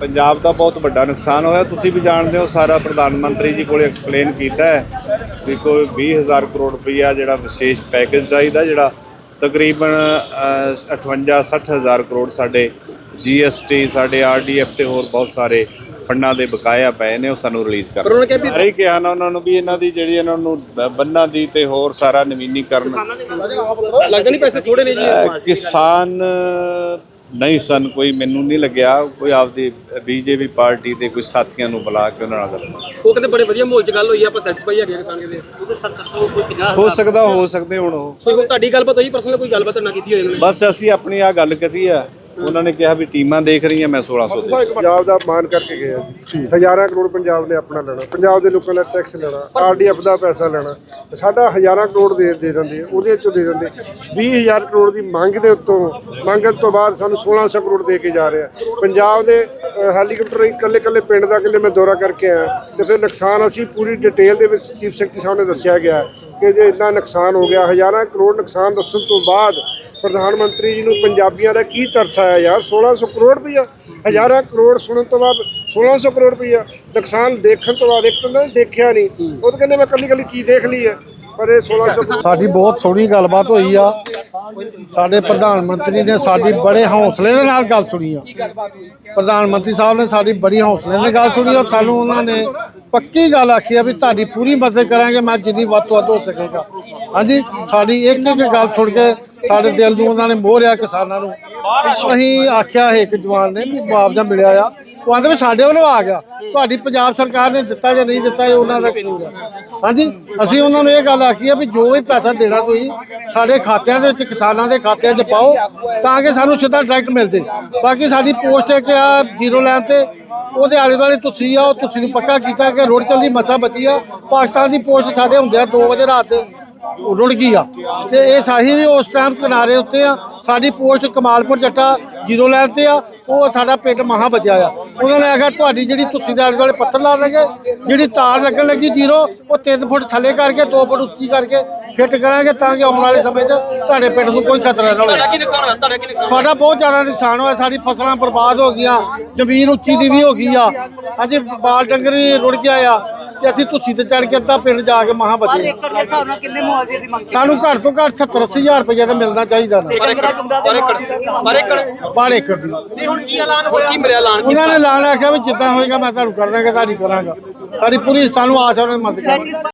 ਪੰਜਾਬ ਦਾ ਬਹੁਤ ਵੱਡਾ ਨੁਕਸਾਨ ਹੋਇਆ। ਤੁਸੀਂ ਵੀ ਜਾਣਦੇ ਹੋ ਸਾਰਾ ਪ੍ਰਧਾਨ ਮੰਤਰੀ ਜੀ ਕੋਲੇ ਐਕਸਪਲੇਨ ਕੀਤਾ ਹੈ ਵੀ ਕੋਈ 20000 ਕਰੋੜ ਰੁਪਈਆ ਜਿਹੜਾ ਵਿਸ਼ੇਸ਼ ਪੈਕੇਜ ਚਾਹੀਦਾ ਜਿਹੜਾ ਤਕਰੀਬਨ 58 60000 ਕਰੋੜ ਸਾਡੇ ਜੀਐਸਟੀ ਸਾਡੇ ਆਰਡੀਐਫ ਤੇ ਹੋਰ ਬਹੁਤ ਸਾਰੇ ਫੰਡਾਂ ਦੇ ਬਕਾਇਆ ਪਏ ਨੇ ਉਹ ਸਾਨੂੰ ਰਿਲੀਜ਼ ਕਰ ਸਾਰੇ ਕਿਹਾ ਨਾ ਉਹਨਾਂ ਨੂੰ ਵੀ ਇਹਨਾਂ ਦੀ ਜਿਹੜੀ ਇਹਨਾਂ ਨੂੰ ਬੰਨਾਂ ਦੀ ਤੇ ਹੋਰ ਸਾਰਾ ਨਵੀਨੀਕਰਨ। ਲੱਗਦਾ ਨਹੀਂ ਪੈਸੇ ਥੋੜੇ ਨੇ ਜੀ। ਕਿਸਾਨ ਨਹੀਂ ਸਨ ਕੋਈ ਮੈਨੂੰ ਨਹੀਂ ਲੱਗਿਆ। ਕੋਈ ਆਪਦੀ ਬੀਜੇਪੀ ਪਾਰਟੀ ਦੇ ਕੋਈ ਸਾਥੀਆਂ ਨੂੰ ਬੁਲਾ ਕੇ ਉਹਨਾਂ ਨਾਲ ਗੱਲ ਕੀਤੀ। ਉਹ ਕਹਿੰਦੇ ਬੜੇ ਵਧੀਆ ਮਾਹੌਲ 'ਚ ਗੱਲ ਹੋਈ ਆ ਆਪਾਂ ਸੈਟੀਸਫਾਈ ਹੈਗੇ ਆ ਕਿਸਾਨ ਕਹਿੰਦੇ ਹੋ ਸਕਦਾ ਹੋ ਸਕਦੇ ਹੁਣ ਉਹ। ਕੋਈ ਤੁਹਾਡੀ ਗੱਲਬਾਤ ਹੋਈ ਪਰਸਨਲ ਕੋਈ ਗੱਲਬਾਤ ਨਾ ਕੀਤੀ ਨੇ ਬਸ ਅਸੀਂ ਆਪਣੀ ਆ ਗੱਲ ਕਰੀ ਆ ਉਹਨਾਂ ਨੇ ਕਿਹਾ ਵੀ ਟੀਮਾਂ ਦੇਖ ਰਹੀਆਂ ਮੈਂ 1600 ਦੇ ਪੰਜਾਬ ਦਾ ਮਾਨ ਕਰਕੇ ਗਏ ਆ ਜੀ। ਹਜ਼ਾਰਾਂ ਕਰੋੜ ਪੰਜਾਬ ਨੇ ਆਪਣਾ ਲੈਣਾ। ਪੰਜਾਬ ਦੇ ਲੋਕਾਂ ਦਾ ਟੈਕਸ ਲੈਣਾ ਆਰਡੀਐਫ ਦਾ ਪੈਸਾ ਲੈਣਾ। ਸਾਡਾ ਹਜ਼ਾਰਾਂ ਕਰੋੜ ਦੇ ਦੇ ਦਿੰਦੇ ਆ, ਉਹਦੇ ਚੋਂ ਦੇ ਦਿੰਦੇ 20000 ਕਰੋੜ ਦੀ ਮੰਗ ਦੇ ਉੱਤੋਂ ਮੰਗਣ ਤੋਂ ਬਾਅਦ ਸਾਨੂੰ 1600 ਕਰੋੜ ਦੇ ਕੇ ਜਾ ਰਿਹਾ ਪੰਜਾਬ ਦੇ ਹੈਲੀਕਾਪਟਰ ਇਕੱਲੇ ਇਕੱਲੇ ਪਿੰਡ ਦਾ ਇਕੱਲੇ ਮੈਂ ਦੌਰਾ ਕਰਕੇ ਆਇਆ। ਤੇ ਫਿਰ ਨੁਕਸਾਨ ਅਸੀਂ ਪੂਰੀ ਡਿਟੇਲ ਦੇ ਵਿੱਚ ਚੀਫ ਸੈਕਟਰੀ ਸਾਹਿਬ ਨੇ ਦੱਸਿਆ ਗਿਆ ਕਿ ਜੇ ਇੰਨਾ ਨੁਕਸਾਨ ਹੋ ਗਿਆ, ਹਜ਼ਾਰਾਂ ਕਰੋੜ ਨੁਕਸਾਨ ਦੱਸਣ ਤੋਂ ਬਾਅਦ ਪ੍ਰਧਾਨ ਮੰਤਰੀ ਜੀ ਨੂੰ ਪੰਜਾਬੀਆਂ ਦਾ ਕੀ ਤਰਸ ਆਇਆ, ਯਾਰ 1600 ਕਰੋੜ ਰੁਪਈਆ, ਹਜ਼ਾਰਾਂ ਕਰੋੜ ਸੁਣਨ ਤੋਂ ਬਾਅਦ 1600 ਕਰੋੜ ਰੁਪਈਆ ਨੁਕਸਾਨ ਦੇਖਣ ਤੋਂ ਬਾਅਦ ਇੱਕ ਤਾਂ ਦੇਖਿਆ ਨਹੀਂ। ਉਹ ਤਾਂ ਕਹਿੰਦੇ ਮੈਂ ਕੱਲੀ ਕੱਲੀ ਚੀਜ਼ ਦੇਖ ਲਈ ਹੈ, ਪਰ ਇਹ 1600 ਕਰੋੜ ਸਾਡੀ ਬਹੁਤ ਸੋਹਣੀ ਗੱਲਬਾਤ ਹੋਈ ਆ। ਸਾਡੇ ਪ੍ਰਧਾਨ ਮੰਤਰੀ ਨੇ ਸਾਡੀ ਬੜੇ ਹੌਸਲੇ ਦੇ ਨਾਲ ਗੱਲ ਸੁਣੀ ਆ। ਪ੍ਰਧਾਨ ਮੰਤਰੀ ਸਾਹਿਬ ਨੇ ਸਾਡੀ ਬੜੀ ਹੌਸਲੇ ਨਾਲ ਗੱਲ ਸੁਣੀ ਔਰ ਸਾਨੂੰ ਉਹਨਾਂ ਨੇ ਪੱਕੀ ਗੱਲ ਆਖੀ ਆ ਵੀ ਤੁਹਾਡੀ ਪੂਰੀ ਮਦਦ ਕਰਾਂਗੇ, ਮੈਂ ਜਿੰਨੀ ਵੱਧ ਤੋਂ ਵੱਧ ਹੋ ਸਕੇਗਾ। ਹਾਂਜੀ, ਸਾਡੀ ਇੱਕ ਇੱਕ ਗੱਲ ਸੁਣ ਕੇ ਸਾਡੇ ਦਿਲ ਨੂੰ ਉਹਨਾਂ ਨੇ ਮੋਹਰਿਆ ਕਿਸਾਨਾਂ ਨੂੰ। ਅਸੀਂ ਆਖਿਆ ਹੈ ਇੱਕ ਜਵਾਨ ਨੇ ਵੀ ਮੁਆਵਜ਼ਾ ਮਿਲਿਆ ਆ। ਉਹ ਆਂਦੇ ਵੀ ਸਾਡੇ ਵੱਲੋਂ ਆ ਗਿਆ। ਤੁਹਾਡੀ ਪੰਜਾਬ ਸਰਕਾਰ ਨੇ ਦਿੱਤਾ ਜਾਂ ਨਹੀਂ ਦਿੱਤਾ ਇਹ ਉਹਨਾਂ ਦਾ ਕਸੂਰ ਹੈ। ਹਾਂਜੀ, ਅਸੀਂ ਉਹਨਾਂ ਨੂੰ ਇਹ ਗੱਲ ਆਖੀ ਆ ਵੀ ਜੋ ਵੀ ਪੈਸਾ ਦੇਣਾ ਤੁਸੀਂ, ਸਾਡੇ ਖਾਤਿਆਂ ਦੇ ਵਿੱਚ, ਕਿਸਾਨਾਂ ਦੇ ਖਾਤਿਆਂ 'ਚ ਪਾਓ, ਤਾਂ ਕਿ ਸਾਨੂੰ ਸਿੱਧਾ ਡਾਇਰੈਕਟ ਮਿਲਦੇ ਬਾਕੀ ਸਾਡੀ ਪੋਸਟ ਇੱਕ ਆ ਜ਼ੀਰੋ ਲਾਈਨ ਤੇ, ਉਹਦੇ ਆਲੇ ਦੁਆਲੇ ਤੁਸੀਂ ਆ ਉਹ ਤੁਸੀਂ ਨੂੰ ਪੱਕਾ ਕੀਤਾ ਕਿ ਰੋਡ ਚੱਲਦੀ ਮਸਾ ਬਚੀ ਆ। ਪਾਕਿਸਤਾਨ ਦੀ ਪੋਸਟ ਸਾਡੇ ਹੁੰਦੇ ਆ 2 ਵਜੇ ਰਾਤ ਰੁੜ ਗਈ ਆ। ਤੇ ਇਹ ਸਾਹੀ ਵੀ ਉਸ ਟਾਈਮ ਕਿਨਾਰੇ ਉੱਤੇ ਆ। ਸਾਡੀ post Kamalpur Jatta zero line ਤੇ ਆ, ਉਹ ਸਾਡਾ ਪਿੰਡ ਮਹਾ ਬਚਿਆ ਆ। ਉਹਨਾਂ ਨੇ ਆਖਿਆ ਤੁਹਾਡੀ ਜਿਹੜੀ ਤੁਸੀਂ ਦੇ ਆਲੇ ਦੁਆਲੇ ਪੱਥਰ ਲਾ ਲਗੇ ਜਿਹੜੀ ਤਾਰ ਲੱਗਣ ਲੱਗੀ ਜ਼ੀਰੋ ਉਹ 3 ਫੁੱਟ ਥੱਲੇ ਕਰਕੇ 2 ਫੁੱਟ ਉੱਚੀ ਕਰਕੇ ਫਿੱਟ ਕਰਾਂਗੇ ਤਾਂ ਕਿ ਆਉਣ ਵਾਲੇ ਸਮੇਂ 'ਚ ਤੁਹਾਡੇ ਪਿੰਡ ਨੂੰ ਕੋਈ ਖਤਰਾ ਨਾ ਹੋਵੇ। ਤੁਹਾਡਾ ਕੀ ਨੁਕਸਾਨ ਹੋਇਆ? ਤੁਹਾਡਾ ਕੀ ਨੁਕਸਾਨ ਸਾਡਾ ਬਹੁਤ ਜ਼ਿਆਦਾ ਨੁਕਸਾਨ ਹੋਇਆ। ਸਾਡੀ ਫਸਲਾਂ ਬਰਬਾਦ ਹੋ ਗਈਆਂ ਜ਼ਮੀਨ ਉੱਚੀ ਦੀ ਵੀ ਹੋ ਗਈ ਆ। ਅਜੇ ਬਾਲ ਡੰਗਰ ਵੀ ਰੁੜ ਗਿਆ ਆ। ਤੇ ਅਸੀਂ ਤੁੱਛੀ ਤੇ ਚੜ ਕੇ ਅੱਧਾ ਪਿੰਡ ਜਾ ਕੇ ਮਹਾ ਪਰ ਬਚੇ ਏਕੜ ਦੇ ਹਿਸਾਬ ਨਾਲ ਕਿੰਨੇ ਮੁਆਵਜ਼ੇ ਦੀ ਮੰਗ ਸਾਨੂੰ ਘੱਟ ਤੋਂ ਘੱਟ 70 80 ਹਜ਼ਾਰ ਰੁਪਏ ਤਾਂ ਮਿਲਣਾ ਚਾਹੀਦਾ ਨਾ। ਪਰ ਏਕੜ ਪਰ ਏਕੜ ਪਰ ਏਕੜ ਬਾਲ ਏਕੜ ਦੀ। ਨਹੀਂ ਹੁਣ ਕੀ ਐਲਾਨ ਹੋਇਆ? ਕੀ ਮਿਲਿਆ ਐਲਾਨ ਉਹਨਾਂ ਨੇ ਐਲਾਨ ਆਖਿਆ ਵੀ ਜਿੱਦਾਂ ਹੋਏਗਾ ਮੈਂ ਤੁਹਾਨੂੰ ਕਰ ਦਾਂਗਾ ਤੁਹਾਡੀ ਕਰਾਂਗਾ। ਸਾਡੀ ਪੂਰੀ ਸਾਨੂੰ ਆਸ ਹੈ ਉਹਨਾਂ ਦੀ ਮਦਦ ਕਰਾਂਗੇ।